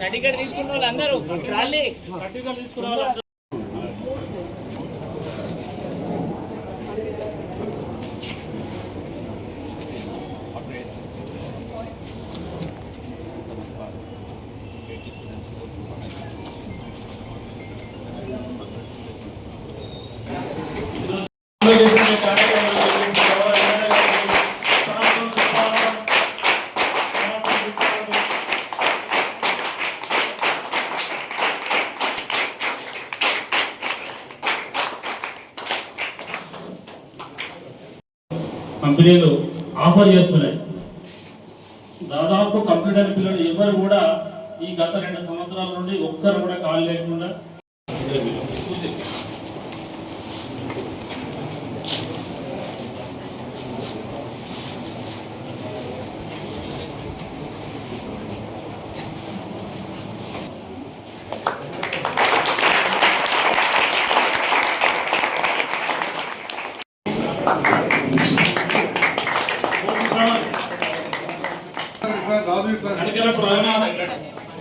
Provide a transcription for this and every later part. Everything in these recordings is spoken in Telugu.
సర్టిఫికేట్ తీసుకున్న వాళ్ళు అందరూ రాలి కంపెనీలు ఆఫర్ చేస్తున్నాయి. దాదాపు కంప్యూటర్ పిల్లలు ఎవరు కూడా ఈ గత రెండు సంవత్సరాల నుండి ఒక్కరు కూడా కాల్ లేకుండా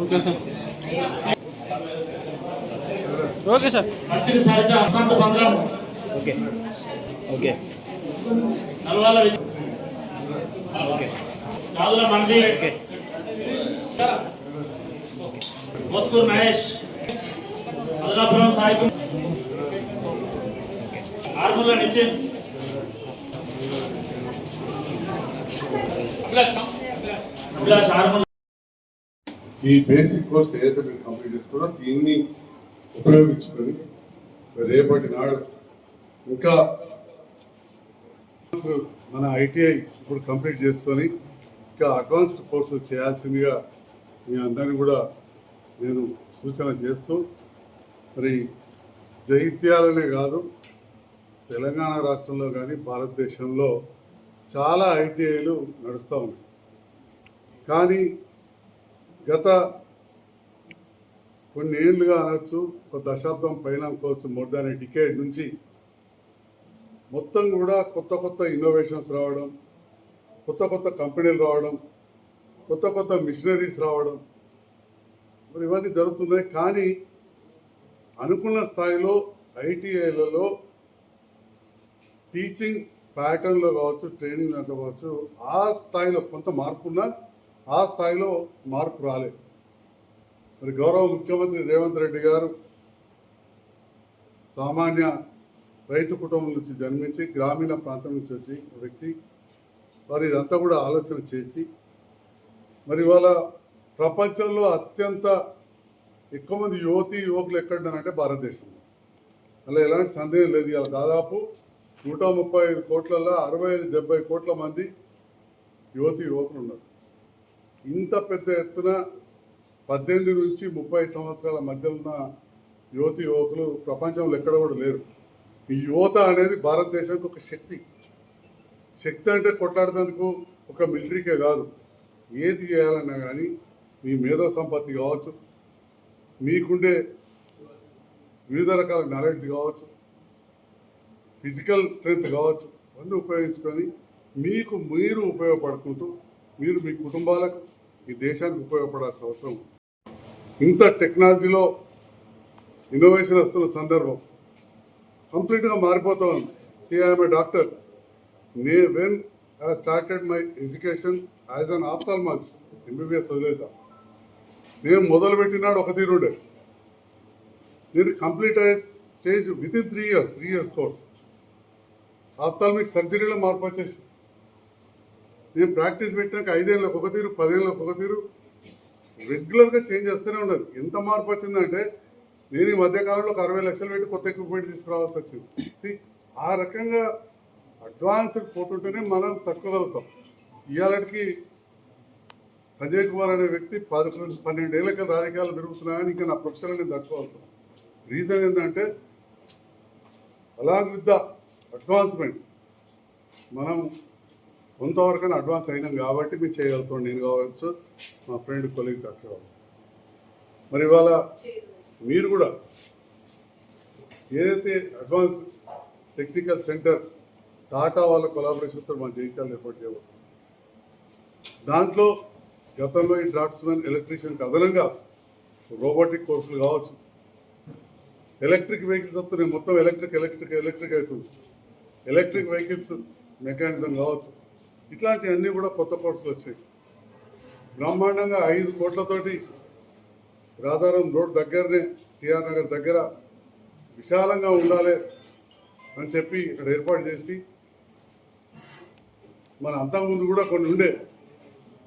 ఓకే సార్ ఓకే సార్ మంత్రి Saritha అసంత బంద్రం okay okay Nalwala Vijay okay కాదుల మంది ఓకే మోత్కూర్ మహేష్ అదలాపురం సాయికు ఆర్ముల నితిన్ అభిలాష్ ఆర్ముల ఈ బేసిక్ కోర్స్ ఏదైతే మీరు కంప్లీట్ చేసుకున్నారో దీన్ని ఉపయోగించుకొని రేపటి నాడు ఇంకా మన ఐటీఐ ఇప్పుడు కంప్లీట్ చేసుకొని ఇంకా అడ్వాన్స్డ్ కోర్సెస్ చేయాల్సిందిగా మీ అందరిని కూడా నేను సూచన చేస్తూ మరి జైత్యాలనే కాదు తెలంగాణ రాష్ట్రంలో కానీ భారతదేశంలో చాలా ఐటీఐలు నడుస్తూ ఉన్నాయి. కానీ గత కొన్ని ఏళ్ళుగా అనొచ్చు ఒక దశాబ్దం పైన అనుకోవచ్చు మోర్ దాన్ డికేడ్ నుంచి మొత్తం కూడా కొత్త కొత్త ఇన్నోవేషన్స్ రావడం కొత్త కొత్త కంపెనీలు రావడం కొత్త కొత్త మిషనరీస్ రావడం మరి ఇవన్నీ జరుగుతున్నాయి. కానీ అనుకున్న స్థాయిలో ఐటీఐలలో టీచింగ్ ప్యాటర్న్లో కావచ్చు ట్రైనింగ్ దాంట్లో కావచ్చు ఆ స్థాయిలో కొంత మార్పున్న ఆ స్థాయిలో మార్పు రాలేదు మరి గౌరవ ముఖ్యమంత్రి రేవంత్ రెడ్డి గారు సామాన్య రైతు కుటుంబం నుంచి జన్మించి గ్రామీణ ప్రాంతం నుంచి వచ్చి వ్యక్తి మరి ఇదంతా కూడా ఆలోచన చేసి మరి ఇవాళ ప్రపంచంలో అత్యంత ఎక్కువ మంది యువతి యువకులు ఎక్కడున్నారంటే భారతదేశంలో అలా ఎలాంటి సందేహం లేదు. ఇవాళ దాదాపు నూట ముప్పై ఐదు కోట్లలో అరవై ఐదు డెబ్బై కోట్ల మంది యువతి యువకులు ఉన్నారు. ఇంత పెద్ద ఎత్తున పద్దెనిమిది నుంచి ముప్పై సంవత్సరాల మధ్యలో ఉన్న యువతి యువకులు ప్రపంచంలో ఎక్కడ కూడా లేరు. ఈ యువత అనేది భారతదేశానికి ఒక శక్తి. శక్తి అంటే కొట్లాడేందుకు ఒక మిలిటరీకే కాదు. ఏది చేయాలన్నా కానీ మీ మేధో సంపత్తి కావచ్చు మీకుండే వివిధ రకాల నాలెడ్జ్ కావచ్చు ఫిజికల్ స్ట్రెంగ్త్ కావచ్చు అన్నీ ఉపయోగించుకొని మీకు మీరు ఉపయోగపడుకుంటూ మీరు మీ కుటుంబాలకు ఈ దేశానికి ఉపయోగపడాల్సిన అవసరం ఇంత టెక్నాలజీలో ఇన్నోవేషన్ వస్తున్న సందర్భం కంప్లీట్గా మారిపోతా ఉంది. సిఐఎంఏ డాక్టర్ నే when I started my education as an ophthalmology MBBS వదిలేదా నేను మొదలుపెట్టినాడు ఒక తీరుండే. నేను కంప్లీట్ అయ్యే stage within three years three years course ophthalmic సర్జరీలో మార్పు వచ్చేసి నేను ప్రాక్టీస్ పెట్టినాక ఐదేళ్ళకి ఒక తీరు పదేళ్ళకి ఒక తీరు. రెగ్యులర్గా చేంజ్ చేస్తూనే ఉండదు. ఎంత మార్పు వచ్చిందంటే నేను ఈ మధ్యకాలంలో ఒక అరవై లక్షలు పెట్టి కొత్త ఎక్విప్మెంట్ తీసుకురావాల్సి వచ్చింది. సి ఆ రకంగా అడ్వాన్స్డ్ పోతుంటేనే మనం తట్టుకోగలుగుతాం. ఇవాళకి సంజయ్ కుమార్ అనే వ్యక్తి పది పన్నెండేళ్ళకి రాజకీయాలు తిరుగుతున్నా కానీ ఇంకా నా ప్రొఫెషన్ నేను తట్టుకోగలుగుతాను రీజన్ ఏంటంటే అలాంగ్ విత్ ద అడ్వాన్స్మెంట్ మనం కొంతవరకైనా అడ్వాన్స్ అయినాం కాబట్టి మీరు చేయగలుగుతాం నేను కావచ్చు మా ఫ్రెండ్ కొలీగ్ డాక్టర్ మరి ఇవాళ మీరు కూడా ఏదైతే అడ్వాన్స్ టెక్నికల్ సెంటర్ టాటా వాళ్ళ కొలాబరేషన్తో మా జయించాలని ఏర్పాటు చేయబోతుంది దాంట్లో గతంలో ఈ డ్రాఫ్ట్స్మెన్ ఎలక్ట్రీషియన్కి అదనంగా రోబోటిక్ కోర్సులు కావచ్చు. ఎలక్ట్రిక్ వెహికల్స్ వస్తున్నాయి మొత్తం ఎలక్ట్రిక్ ఎలక్ట్రిక్ ఎలక్ట్రిక్ అవుతుంది. ఎలక్ట్రిక్ వెహికల్స్ మెకానిజం కావచ్చు. ఇట్లాంటివన్నీ కూడా కొత్త కోర్సులు వచ్చాయి. బ్రహ్మాండంగా ఐదు కోట్లతోటి రాజారాం రోడ్ దగ్గరనే టిఆర్ నగర్ దగ్గర విశాలంగా ఉండాలి అని చెప్పి ఇక్కడ ఏర్పాటు చేసి మన అంతకుముందు కూడా కొన్ని ఉండే.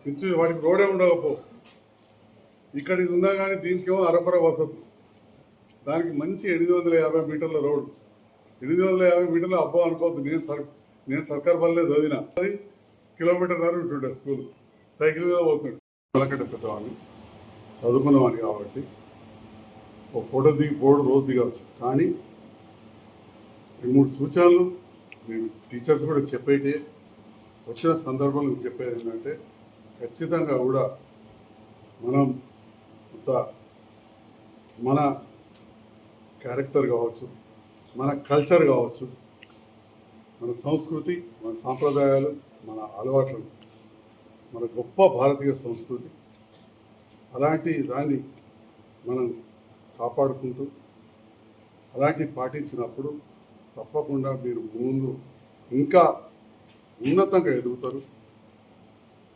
ఇన్స్టిట్యూట్ వాటికి రోడే ఉండకపో. ఇక్కడ ఇది ఉన్నా కానీ దీనికేమో అరపర వసతులు దానికి మంచి ఎనిమిది వందల యాభై మీటర్ల రోడ్డు ఎనిమిది వందల యాభై మీటర్ల అబ్బో అనుకోవద్దు నేను సర్ నేను సర్కార్ పల్లె చదివిన. అది కిలోమీటర్ దాకా ఉంటుండే స్కూల్. సైకిల్ మీద పోతుండే. తలకట్ట పెట్టేవాడిని చదువుకున్నవాడిని కాబట్టి ఒక ఫోటో దిగి బోర్డు రోజు దిగవచ్చు. కానీ ఈ మూడు సూచనలు మేము టీచర్స్ కూడా చెప్పేటి వచ్చిన సందర్భంలో చెప్పేది ఏంటంటే ఖచ్చితంగా కూడా మనం కొంత మన క్యారెక్టర్ కావచ్చు మన కల్చర్ కావచ్చు మన సంస్కృతి మన సాంప్రదాయాలు మన అలవాట్లు మన గొప్ప భారతీయ సంస్కృతి అలాంటి దాన్ని మనం కాపాడుకుంటూ అలాంటి పాటించినప్పుడు తప్పకుండా మీరు ముందు ఇంకా ఉన్నతంగా ఎదుగుతారు.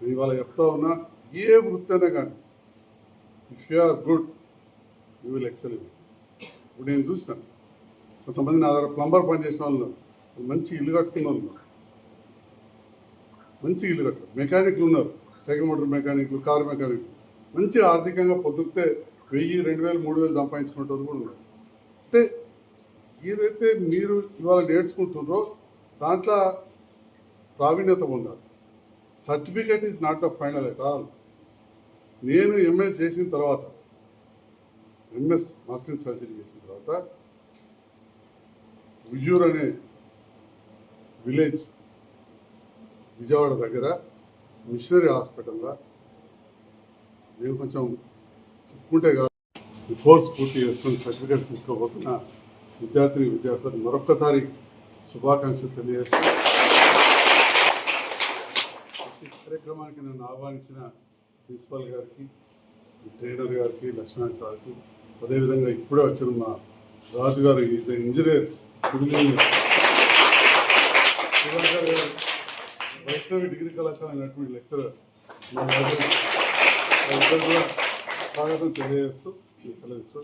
నేను ఇవాళ చెప్తా ఉన్నా ఏ వృత్తి అయినా కానీ if you are good you will excel ఇప్పుడు నేను చూసాను కొంతమంది నా దగ్గర ప్లంబర్ పని చేసిన వాళ్ళు మంచి ఇల్లు కట్టుకున్న వాళ్ళు మంచి ఇల్లు కట్టారు. మెకానిక్లు ఉన్నారు. సైకిల్ మోటార్ మెకానిక్లు కారు మెకానిక్లు మంచి ఆర్థికంగా పొద్దుతే వెయ్యి రెండు వేలు మూడు వేలు సంపాదించుకుంటారు కూడా ఉన్నారు. అంటే ఏదైతే మీరు ఇవాళ నేర్చుకుంటున్నారో దాంట్లో ప్రావీణ్యత పొందాలి. Certificate is not the final at all నేను ఎంఎస్ చేసిన తర్వాత ఎంఎస్ మాస్టర్ సర్జరీ చేసిన తర్వాత ఉయ్యూర్ అనే విలేజ్ విజయవాడ దగ్గర మిషనరీ హాస్పిటల్లో నేను కొంచెం చెప్పుకుంటే కాదు కోర్స్ పూర్తి చేసుకుని సర్టిఫికేట్స్ తీసుకోబోతున్న విద్యార్థిని విద్యార్థులకు మరొక్కసారి శుభాకాంక్షలు తెలియజేస్తూ ఈ కార్యక్రమానికి నన్ను ఆహ్వానించిన ప్రిన్సిపల్ గారికి ట్రైనర్ గారికి లక్ష్మణ్ సార్కి అదేవిధంగా ఇప్పుడే వచ్చిన మా రాజు గారు ఈజ్ ఇంజనీర్స్ సివిల్ ఇంజనీర్. గారు వైష్ణవి డిగ్రీ కళాశాల అయినటువంటి లెక్చరర్ మా రాజు కూడా స్వాగతం తెలియజేస్తూ సెలవు ఇస్తూ